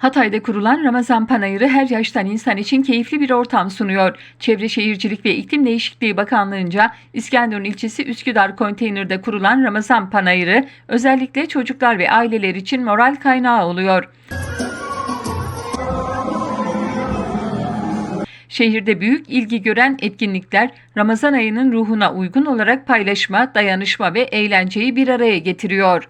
Hatay'da kurulan Ramazan Panayırı her yaştan insan için keyifli bir ortam sunuyor. Çevre Şehircilik ve İklim Değişikliği Bakanlığı'nca İskenderun ilçesi Üsküdar konteynerde kurulan Ramazan Panayırı özellikle çocuklar ve aileler için moral kaynağı oluyor. Şehirde büyük ilgi gören etkinlikler Ramazan ayının ruhuna uygun olarak paylaşma, dayanışma ve eğlenceyi bir araya getiriyor.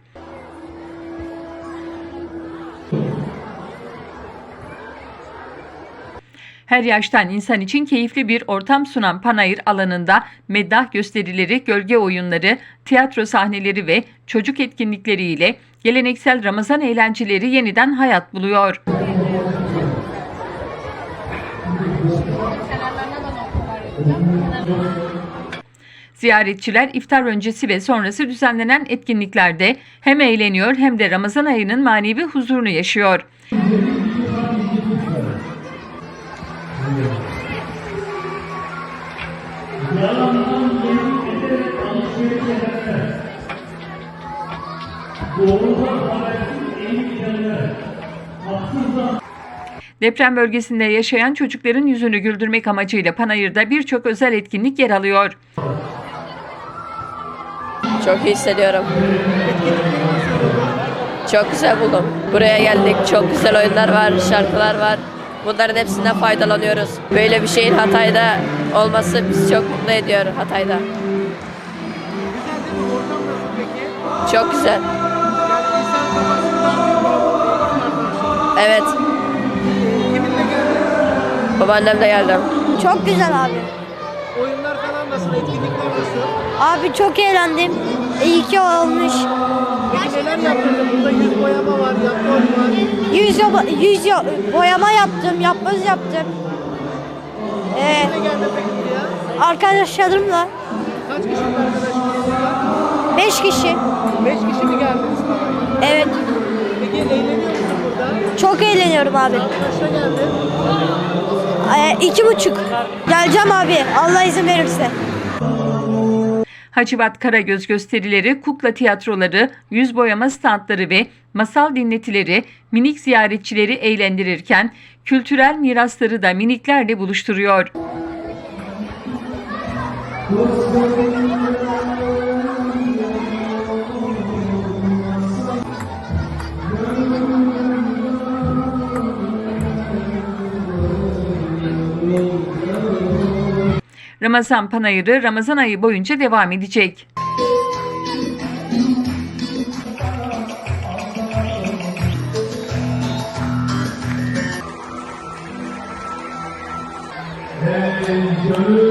Her yaştan insan için keyifli bir ortam sunan Panayır alanında meddah gösterileri, gölge oyunları, tiyatro sahneleri ve çocuk etkinlikleriyle geleneksel Ramazan eğlenceleri yeniden hayat buluyor. Ziyaretçiler iftar öncesi ve sonrası düzenlenen etkinliklerde hem eğleniyor hem de Ramazan ayının manevi huzurunu yaşıyor. Deprem bölgesinde yaşayan çocukların yüzünü güldürmek amacıyla Panayır'da birçok özel etkinlik yer alıyor. Çok iyi hissediyorum. Çok güzel buldum. Buraya geldik. Çok güzel oyunlar var, şarkılar var. Bunların hepsinden faydalanıyoruz. Böyle bir şeyin Hatay'da olması bizi çok mutlu ediyor Hatay'da. Çok güzel. Evet. Babaannem de geldi. Çok güzel abi. Oyunlar falan nasıl, etkinlikler nasıl? Abi çok eğlendim. İyi ki olmuş. Neler yaptınız? Burada yüz boyama var, yapboz var. Yüz, yo- yüz yo- boyama yaptım, yapboz yaptım. Ee, Ne geldi peki buraya? arkadaşlarımla Kaç kişi arkadaşlarınız var? beş kişi. Beş kişi mi geldiniz? Evet. Peki eğleniyor musun burada? Çok eğleniyorum abi. Kaçta geldin? Ee, iki buçuk. Geleceğim abi. Allah izin verirse. Hacivat Karagöz gösterileri, kukla tiyatroları, yüz boyama standları ve masal dinletileri minik ziyaretçileri eğlendirirken kültürel mirasları da miniklerle buluşturuyor. Ramazan Panayırı Ramazan ayı boyunca devam edecek. Gönül